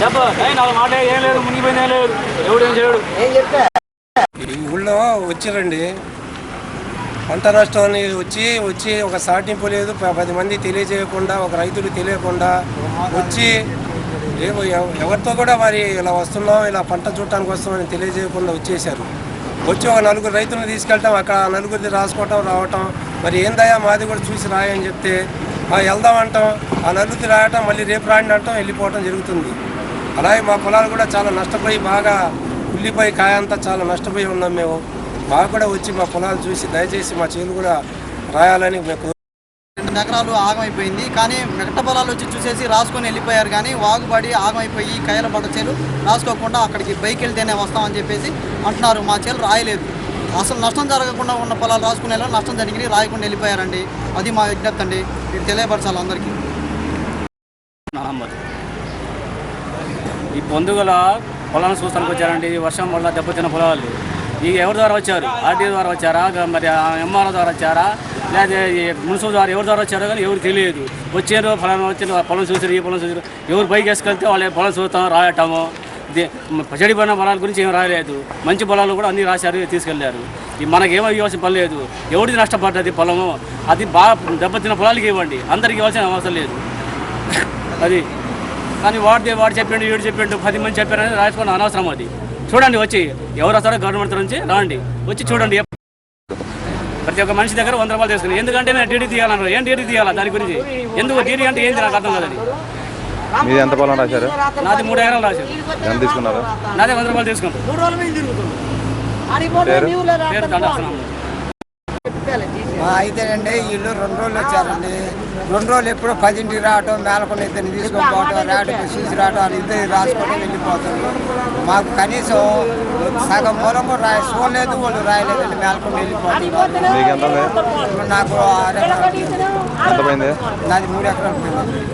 చెప్ప. ఏయ్, నాలుగు మాట ఏం లేదు మునిగిపోయింది ఏం లేదు. ఎవడు ఏం చేయడు ఈ ఊళ్ళో వచ్చిరండి పంట నష్టాన్ని వచ్చి వచ్చి ఒక సాటింపు లేదు. పది మంది తెలియజేయకుండా ఒక రైతులు తెలియకుండా వచ్చి ఎవరితో కూడా మరి ఇలా వస్తున్నాం ఇలా పంట చూడటానికి వస్తామని తెలియజేయకుండా వచ్చేసారు వచ్చి ఒక నలుగురు రైతులను తీసుకెళ్ళటం అక్కడ నలుగురిది రాసుకోవటం రావటం మరి ఏందయ్యా మాది కూడా చూసి రాయని చెప్తే "ఆ, వెళ్దాం అంటాం. ఆ నలుగురిది రాయటం మళ్ళీ రేపు రాండి అంటాం వెళ్ళిపోవటం జరుగుతుంది. అలాగే మా పొలాలు కూడా చాలా నష్టపోయి బాగా ఉల్లిపోయి కాయంతా చాలా నష్టపోయి ఉన్నాం మేము. మాకు కూడా వచ్చి మా పొలాలు చూసి దయచేసి మా చేలు కూడా రాయాలని మేము రెండు ఎకరాలు ఆగమైపోయింది కానీ మిగతా పొలాలు వచ్చి చూసేసి రాసుకొని వెళ్ళిపోయారు. కానీ వాగుబడి ఆగమైపోయి కాయల పడ్డ చేలు రాసుకోకుండా అక్కడికి బైక్ వెళ్తేనే వస్తామని చెప్పేసి అంటున్నారు. మా చేలు రాయలేదు. అసలు నష్టం జరగకుండా ఉన్న పొలాలు రాసుకునేలా నష్టం జరిగి రాయకుండా వెళ్ళిపోయారండి. అది మా విజ్ఞప్తి అండి. మీరు తెలియపరచాలి అందరికీ. మహమ్మద్ ఈ పొందుగల పొలాలను చూస్తానికి వచ్చారండి. ఈ వర్షం వల్ల దెబ్బతిన్న పొలాలు. ఈ ఎవరి ద్వారా వచ్చారు? ఆర్టీ ద్వారా వచ్చారా? మరి ఎంఆర్ఓ ద్వారా వచ్చారా? లేదా మున్సిపల్ ద్వారా ఎవరి ద్వారా వచ్చారో కానీ ఎవరు తెలియదు. వచ్చారు ఫలానా వచ్చారు పొలం చూసారు ఈ పొలం చూసారు ఎవరు పైకి వేసుకెళ్తే వాళ్ళు పొలం చూస్తాం రాయటము. ఇది పడిన పొలాల గురించి ఏం రాయలేదు మంచి పొలాలు కూడా అన్ని రాశారు తీసుకెళ్ళారు. ఈ మనకి ఏమో ఇవ్వాల్సిన పని లేదు. ఎవరిది నష్టపడ్డది పొలము? అది బాగా దెబ్బతిన్న పొలాలకి ఇవ్వండి. అందరికి ఇవ్వాల్సిన అవసరం లేదు. అది. కానీ వాడి వాడు చెప్పిండు వీడు చెప్పిండు పది మంది చెప్పారని రాసుకోవడం అనవసరం అది. చూడండి వచ్చి ఎవరు వస్తారో గవర్నమెంట్ నుంచి రాండి. వచ్చి చూడండి. ప్రతి ఒక్క మనిషి దగ్గర వంద రూపాయలు తీసుకుని. ఎందుకంటే నేను డీడీ తీయాలన్నారు. ఏం డీడీ తీయాలా దాని గురించి? ఎందుకు? డీడీ అంటే ఏంది? నాకు అర్థం కాదు మీది ఎంత పొలం రాశారు? నాది మూడు ఎకరాలు రాశారు. ఎంత తీసుకున్నారు? నాదే వంద రూపాయలు దండాసనం అయితేనండి వీళ్ళు రెండు రోజులు వచ్చారండి. రెండు రోజులు ఎప్పుడో పదింటికి రావటం మేలకొని ఇద్దరిని తీసుకొని పోవటం రావటం చూసి రావటం అని ఇద్దరు రాసుకొని వెళ్ళిపోతారు. మాకు కనీసం సగం మూలం కూడా రాయ చూడలేదు వాళ్ళు రాయలేదండి మేలకొని వెళ్ళిపోతారు. నాకు నాది మూడు ఎకరాలు పోయింది.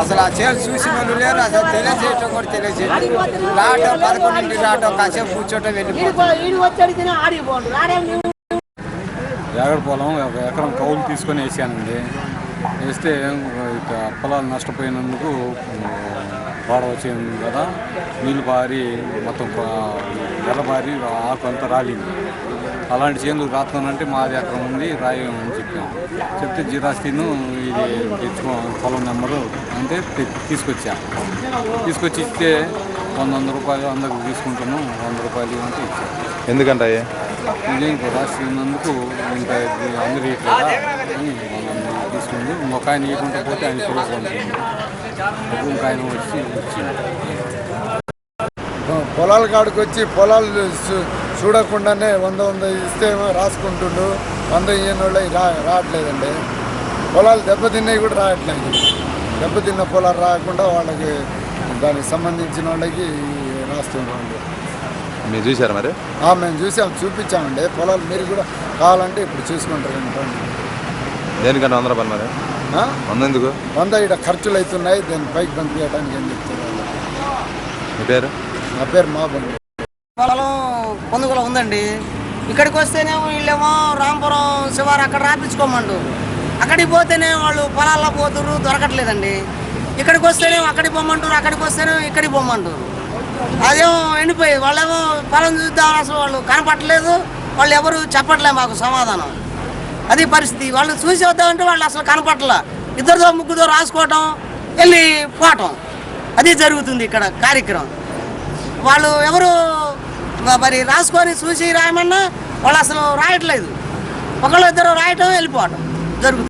అసలు ఆ చేలు చూసిన వాళ్ళు లేరు అసలు తెలియజేయటం కూడా తెలియజేయటం రావటం పదకొండింటికి రావటం కాసేపు కూర్చోటం వెళ్ళిపోతాం యాగడ పొలం ఒక ఎకరం కౌలు తీసుకొని వేసానండి. వేస్తే ఇక పొలాలు నష్టపోయినందుకు వాడ వచ్చింది కదా నీళ్ళు పారి మొత్తం ఎర్రబారి ఆకు అంతా రాలింది. అలాంటి చేనులు రాస్తానంటే మాది ఎకరం ఉంది రాయమని చెప్పాను చెప్తే జిరాస్తీను ఇది తెచ్చుకో పొలం నెంబరు అంటే తీసుకొచ్చా. తీసుకొచ్చి ఇస్తే వంద వంద రూపాయలు అందరికి తీసుకుంటాను వంద రూపాయలు అంటే ఇచ్చాను ఎందుకంటే అయ్యి ఇదేం రాసినందుకు ఇంకా ఇది అందరూ ఇట్లా తీసుకుంది. ఇంకొక ఆయన ఇవ్వకుండా పోతే ఆయన చూసుకుంటుంది ఇంకొక ఆయన వచ్చి వచ్చింది. పొలాల కాడికి వచ్చి పొలాలు చూడకుండానే వంద వంద ఇస్తే రాసుకుంటుండు. వంద ఇయ్యని వాళ్ళు రా రావట్లేదండి. పొలాలు దెబ్బతిన్నవి కూడా రావట్లేదు. దెబ్బతిన్న పొలాలు రాకుండా వాళ్ళకి దానికి సంబంధించిన వాళ్ళకి రాస్తున్నారు మీరు చూసారు మరి? ఆ, మేము చూసాం చూపించామండి. పొలాలు మీరు కూడా కావాలంటే ఇప్పుడు చూసుకుంటారు. అనుకోండి దేనికంటే వంద రూపాయలు మరి? వంద ఎందుకు? వంద ఇక్కడ ఖర్చులు అవుతున్నాయి దాన్ని పైకి పంపించడానికి ఏం? మీ పేరు? నా పేరు మాబండి పొలం పొందుగల ఉందండి. ఇక్కడికి వస్తేనేమో వీళ్ళేమో రాంపురం శివారు అక్కడ రాపించుకోమంటారు అక్కడికి పోతేనే వాళ్ళు పొలాల్లో పోతురు దొరకట్లేదండి. ఇక్కడికి వస్తేనేమో అక్కడికి పొమ్మంటారు అక్కడికి వస్తేనేమో ఇక్కడికి పొమ్మంటారు అదేమో ఎండిపోయి వాళ్ళేమో పొలం చూద్దాం అసలు వాళ్ళు కనపట్టలేదు వాళ్ళు ఎవరు చెప్పట్లే మాకు సమాధానం. అది పరిస్థితి. వాళ్ళు చూసి వద్దామంటే వాళ్ళు అసలు కనపట్టలే ఇద్దరితో ముగ్గురితో రాసుకోవటం వెళ్ళి పోవటం. అది జరుగుతుంది ఇక్కడ కార్యక్రమం. వాళ్ళు ఎవరు మరి రాసుకొని చూసి రాయమన్నా వాళ్ళు అసలు రాయట్లేదు. ఒకళ్ళు ఇద్దరు రాయటం వెళ్ళిపోవటం జరుగుతుంది.